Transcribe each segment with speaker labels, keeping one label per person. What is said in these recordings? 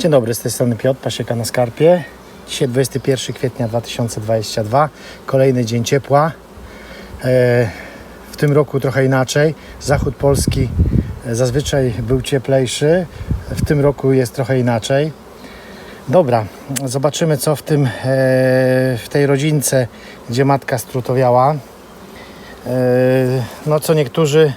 Speaker 1: Dzień dobry, z tej strony Piotr, Pasieka na Skarpie. Dzisiaj 21 kwietnia 2022, kolejny dzień ciepła. E, W tym roku trochę inaczej. Zachód Polski e, zazwyczaj był cieplejszy, w tym roku jest trochę inaczej. Dobra, zobaczymy co w tym, e, w tej rodzince, gdzie matka strutowiała. No co niektórzy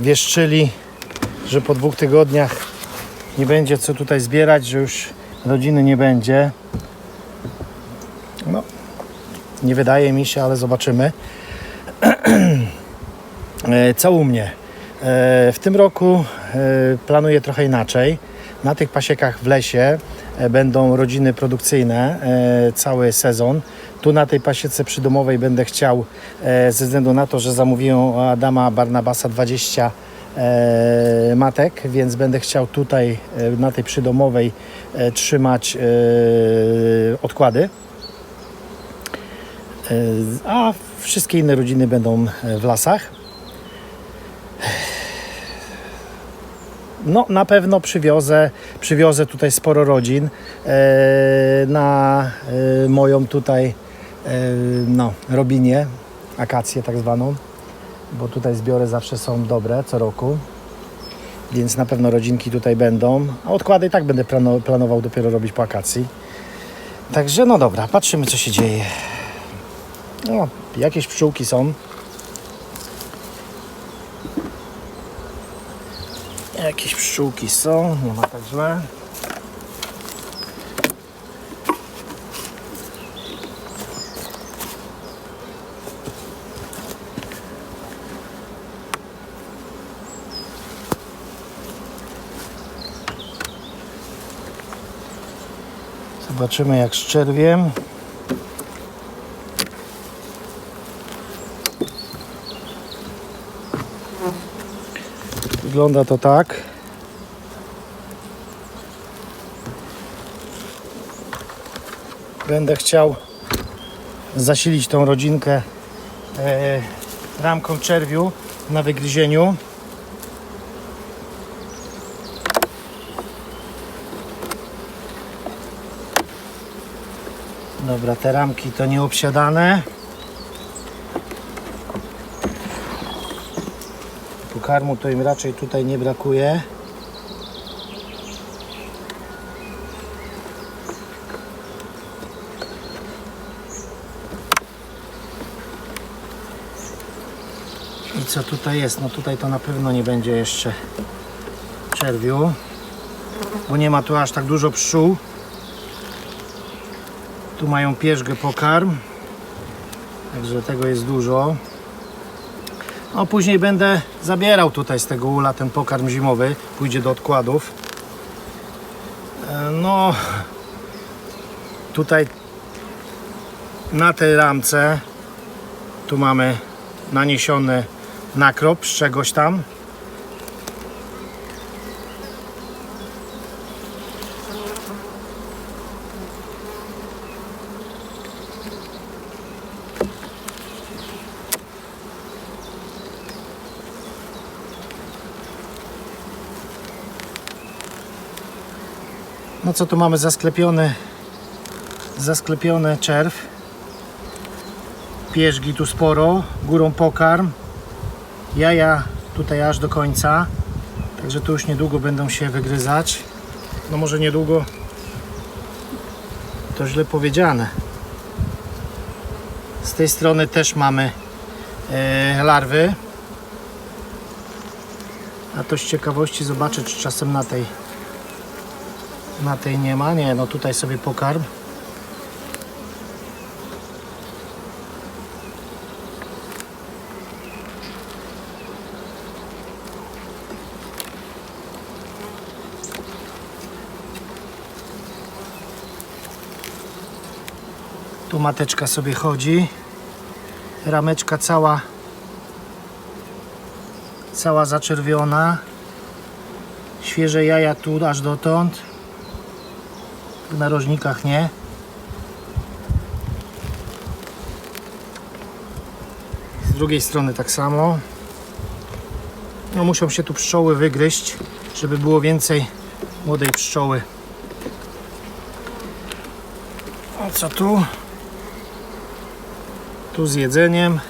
Speaker 1: wieszczyli, że po dwóch tygodniach nie będzie co tutaj zbierać, że już rodziny nie będzie. No, nie wydaje mi się, ale zobaczymy. E, Co u mnie? E, W tym roku e, planuję trochę inaczej. Na tych pasiekach w lesie będą rodziny produkcyjne cały sezon. Tu na tej pasiece przydomowej będę chciał, ze względu na to, że zamówiłem Adama Barnabasa 20 e, matek, więc będę chciał tutaj e, na tej przydomowej e, trzymać e, odkłady. E, A wszystkie inne rodziny będą e, w lasach. No, na pewno przywiozę, przywiozę tutaj sporo rodzin e, na e, moją tutaj e, no, robinię, akację tak zwaną, bo tutaj zbiory zawsze są dobre co roku, więc na pewno rodzinki tutaj będą, a odkłady i tak będę plano, planował dopiero robić po akacji. Także no dobra, patrzymy co się dzieje. No, jakieś pszczółki są. Jakieś pszczółki są, nie ma tak źle. Zobaczymy jak z czerwiem. Wygląda to tak. Będę chciał zasilić tą rodzinkę e, ramką czerwiu na wygryzieniu. Dobra, te ramki to nieobsiadane. Pokarmu to im raczej tutaj nie brakuje. I co tutaj jest? No tutaj to na pewno nie będzie jeszcze czerwiu, bo nie ma tu aż tak dużo pszczół. Tu mają pierzgę pokarm, także tego jest dużo. No później będę zabierał tutaj z tego ula ten pokarm zimowy, pójdzie do odkładów. E, No tutaj na tej ramce tu mamy naniesiony nakrop z czegoś tam. No co tu mamy zasklepiony zasklepiony czerw. Pierzgi tu sporo, górą pokarm. Jaja tutaj aż do końca. Także tu już niedługo będą się wygryzać. No może niedługo to źle powiedziane. Z tej strony też mamy e, larwy. A to z ciekawości zobaczę, czy czasem na tej na tej nie ma. Nie, no tutaj sobie pokarm. Tu mateczka sobie chodzi. Rameczka cała cała zaczerwiona. Świeże jaja tu aż dotąd. W narożnikach nie. Z drugiej strony tak samo. No muszą się tu pszczoły wygryźć, żeby było więcej młodej pszczoły A co tu? Tu z jedzeniem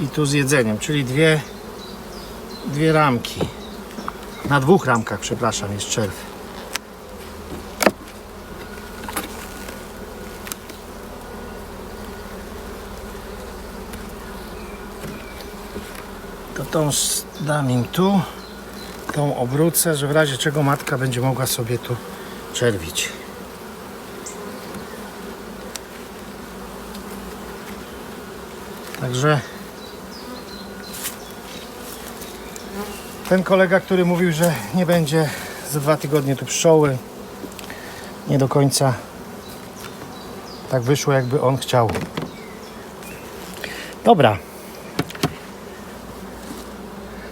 Speaker 1: i tu z jedzeniem, czyli dwie, dwie ramki. Na dwóch ramkach, przepraszam, jest czerw. Tą dam im tu, tą obrócę, że w razie czego matka będzie mogła sobie tu czerwić. Także ten kolega, który mówił, że nie będzie za dwa tygodnie tu pszczoły, nie do końca tak wyszło, jakby on chciał. Dobra.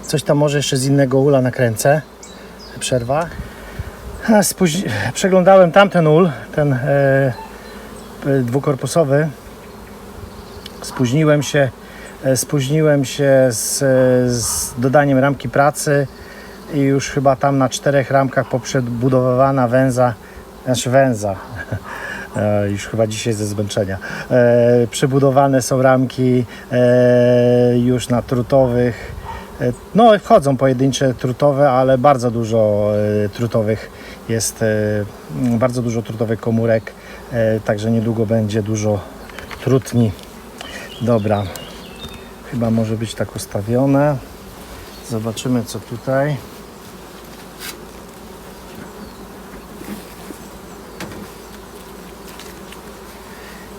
Speaker 1: Coś tam może jeszcze z innego ula nakręcę. Przerwa. A, spóźni- Przeglądałem tamten ul, ten e, e, dwukorpusowy. Spóźniłem się, e, spóźniłem się z, z dodaniem ramki pracy i już chyba tam na czterech ramkach poprzebudowywana węza, znaczy węza, e, już chyba dzisiaj ze zmęczenia, e, przebudowane są ramki e, już na trutowych, e, no wchodzą pojedyncze trutowe, ale bardzo dużo e, trutowych jest, e, bardzo dużo trutowych komórek, e, także niedługo będzie dużo trutni. Dobra, chyba może być tak ustawione. Zobaczymy co tutaj.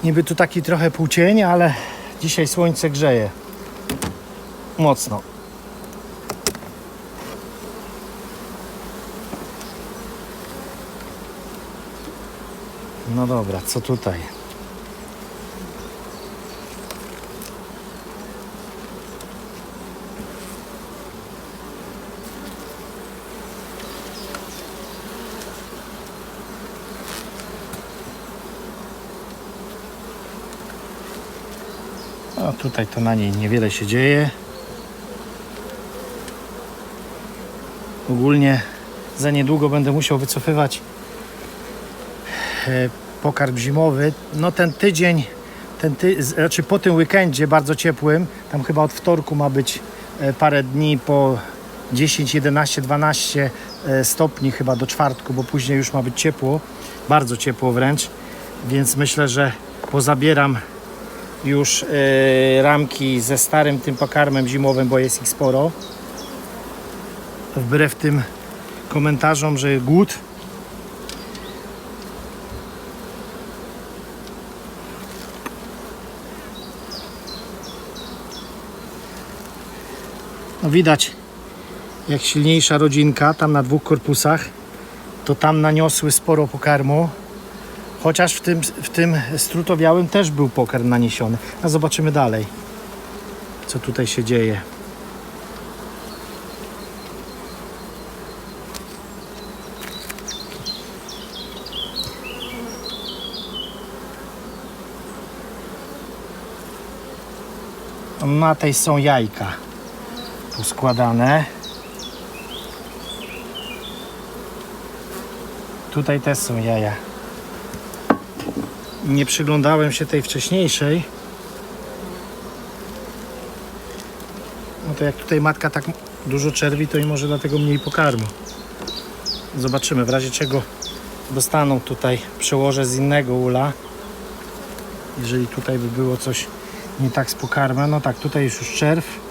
Speaker 1: Niby tu taki trochę półcień, ale dzisiaj słońce grzeje. Mocno. No dobra, co tutaj? A tutaj to na niej niewiele się dzieje. Ogólnie za niedługo będę musiał wycofywać e, pokarm zimowy. No ten tydzień, ten ty, znaczy po tym weekendzie bardzo ciepłym, tam chyba od wtorku ma być e, parę dni po 10, 11, 12 e, stopni chyba do czwartku, bo później już ma być ciepło, bardzo ciepło wręcz, więc myślę, że pozabieram już e, ramki ze starym tym pokarmem zimowym, bo jest ich sporo. Wbrew tym komentarzom, że głód. Widać, jak silniejsza rodzinka, tam na dwóch korpusach, to tam naniosły sporo pokarmu. Chociaż w tym, w tym strutowiałym też był pokarm naniesiony. A zobaczymy dalej, co tutaj się dzieje. Na tej są jajka poskładane. Tutaj też są jaja. Nie przyglądałem się tej wcześniejszej. No to jak tutaj matka tak dużo czerwi, to i może dlatego mniej pokarmu. Zobaczymy, w razie czego dostaną tutaj przełożę z innego ula. Jeżeli tutaj by było coś nie tak z pokarmem, no tak, tutaj jest już czerw.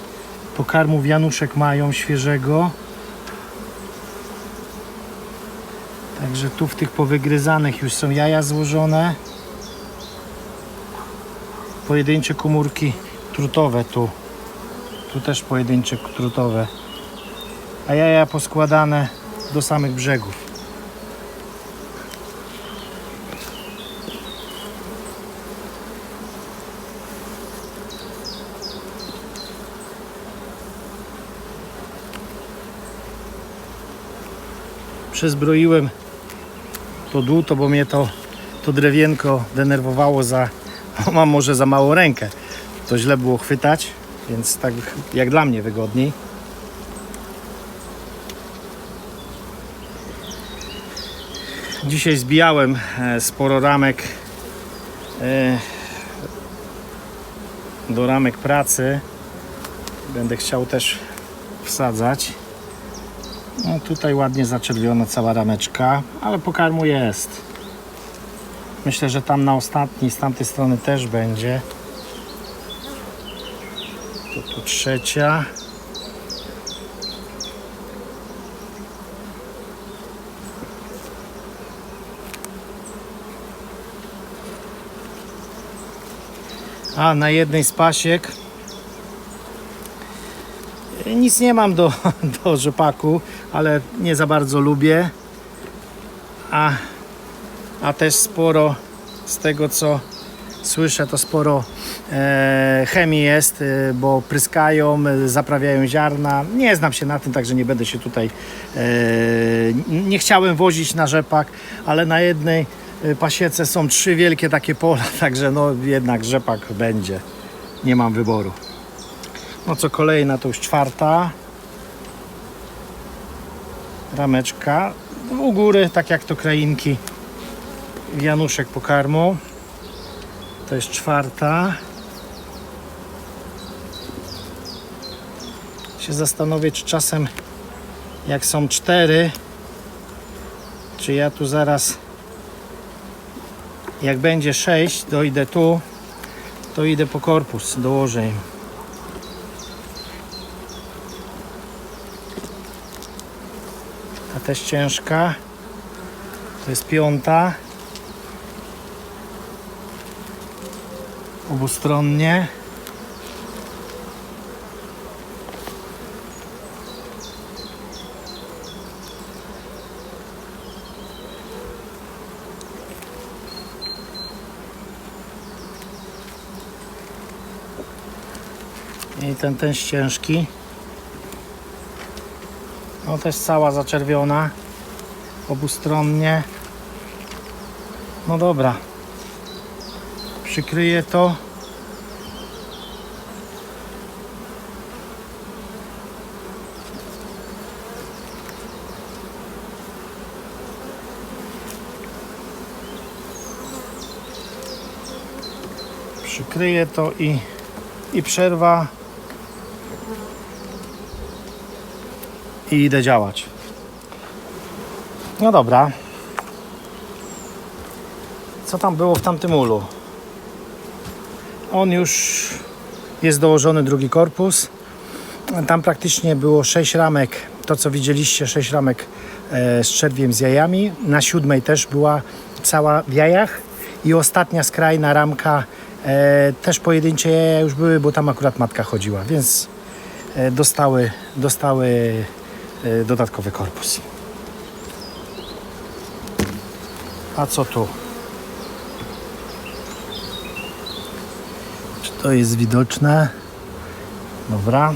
Speaker 1: Pokarmów Januszek mają świeżego. Także tu w tych powygryzanych już są jaja złożone. Pojedyncze komórki trutowe tu. Tu też pojedyncze trutowe. A jaja poskładane do samych brzegów. Przezbroiłem to dłuto, bo mnie to, to drewienko denerwowało za, mam może za małą rękę. To źle było chwytać, więc tak jak dla mnie wygodniej. Dzisiaj zbijałem e, sporo ramek e, do ramek pracy. Będę chciał też wsadzać. No tutaj ładnie zaczerwiona cała rameczka, ale pokarmu jest. Myślę, że tam na ostatniej z tamtej strony też będzie. To tu trzecia. A na jednej z pasiek nic nie mam do, do rzepaku, ale nie za bardzo lubię. A, a też sporo z tego co słyszę, to sporo e, chemii jest, e, bo pryskają, e, zaprawiają ziarna. Nie znam się na tym, także nie będę się tutaj. E, nie chciałem wozić na rzepak, ale na jednej e, pasiece są trzy wielkie takie pola, także no jednak rzepak będzie. Nie mam wyboru. No co kolejna to już czwarta rameczka. U góry, tak jak to krainki, wianuszek pokarmu. To jest czwarta. Się zastanowię, czy czasem jak są cztery, czy ja tu zaraz jak będzie sześć, dojdę tu, to idę po korpus, dołożę im. Ta też ciężka. To jest piąta. Obustronnie. I ten też ciężki. No też cała zaczerwiona. Obustronnie. No dobra. Przykryję to. Przykryję to i, i przerwa. I idę działać. No dobra. Co tam było w tamtym ulu? On już jest dołożony drugi korpus. Tam praktycznie było 6 ramek, to co widzieliście, 6 ramek e, z czerwiem z jajami. Na siódmej też była cała w jajach. I ostatnia skrajna ramka, e, też pojedyncze jaja już były, bo tam akurat matka chodziła, więc e, dostały, dostały dodatkowy korpus. A co tu? Czy to jest widoczne? Dobra.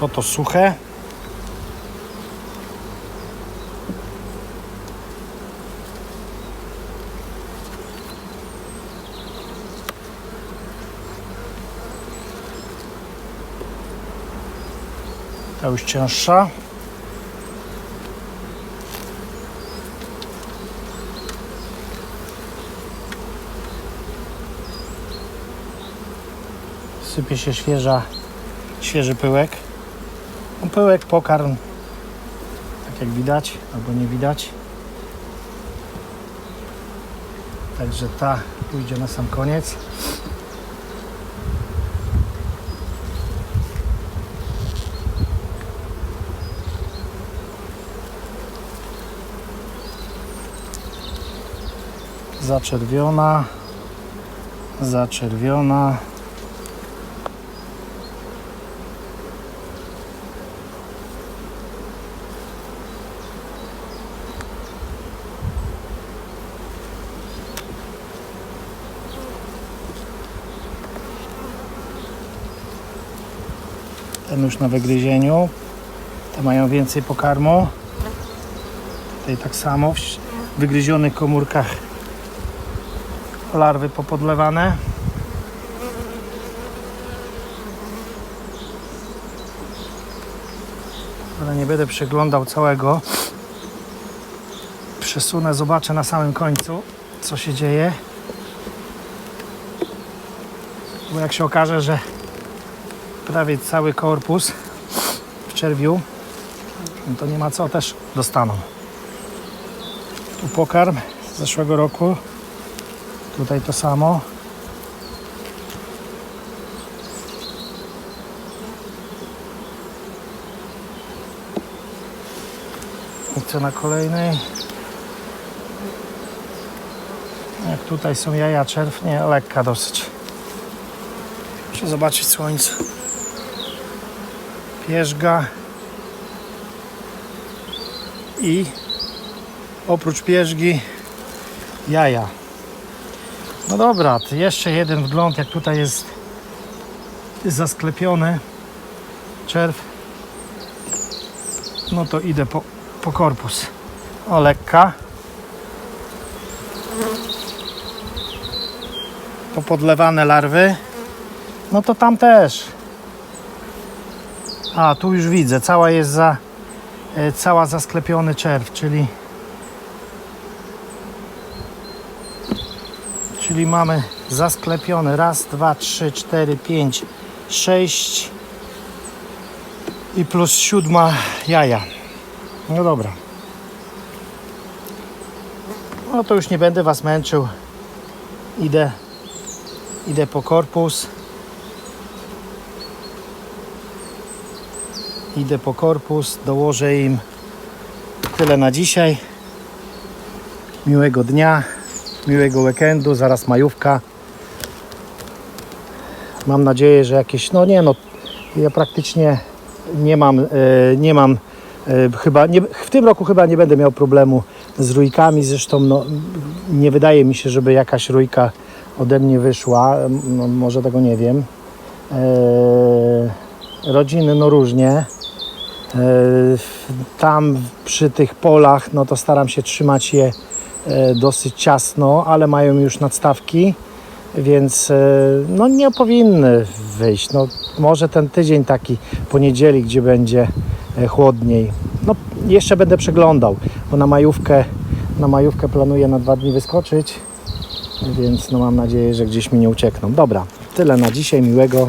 Speaker 1: To to suche. Ta już cięższa. Sypie się świeża, świeży pyłek. No, pyłek, pokarm, tak jak widać, albo nie widać. Także ta pójdzie na sam koniec. Zaczerwiona, zaczerwiona. Ten już na wygryzieniu. Te mają więcej pokarmu. Tutaj tak samo w wygryzionych komórkach larwy popodlewane. Ale nie będę przeglądał całego. Przesunę, zobaczę na samym końcu, co się dzieje. Bo jak się okaże, że prawie cały korpus w czerwiu, to nie ma co, też dostaną. Tu pokarm z zeszłego roku Tutaj to samo. I co na kolejnej? Jak tutaj są jaja czerwnie, lekka dosyć. Muszę zobaczyć słońce. Pierzga. I oprócz pierzgi jaja. No dobra, jeszcze jeden wgląd, jak tutaj jest, jest zasklepiony czerw. No to idę po, po korpus. O, lekka. Popodlewane larwy. No to tam też. A, tu już widzę, cała jest za, e, cała zasklepiony czerw, czyli Czyli mamy zasklepione raz, dwa, trzy, cztery, pięć, sześć i plus siódma jaja. No dobra. No to już nie będę Was męczył. Idę, idę po korpus. Idę po korpus, dołożę im tyle na dzisiaj. Miłego dnia miłego weekendu, zaraz majówka. Mam nadzieję, że jakieś, no nie no, ja praktycznie nie mam, e, nie mam e, chyba, nie, w tym roku chyba nie będę miał problemu z rójkami, zresztą no, nie wydaje mi się, żeby jakaś rójka ode mnie wyszła, no, może tego nie wiem. E, rodziny no różnie. Tam przy tych polach, no to staram się trzymać je dosyć ciasno, ale mają już nadstawki, więc e, no nie powinny wyjść. No, może ten tydzień taki poniedzieli, gdzie będzie e, chłodniej. No jeszcze będę przeglądał, bo na majówkę, na majówkę planuję na dwa dni wyskoczyć, więc no mam nadzieję, że gdzieś mi nie uciekną. Dobra, tyle na dzisiaj, miłego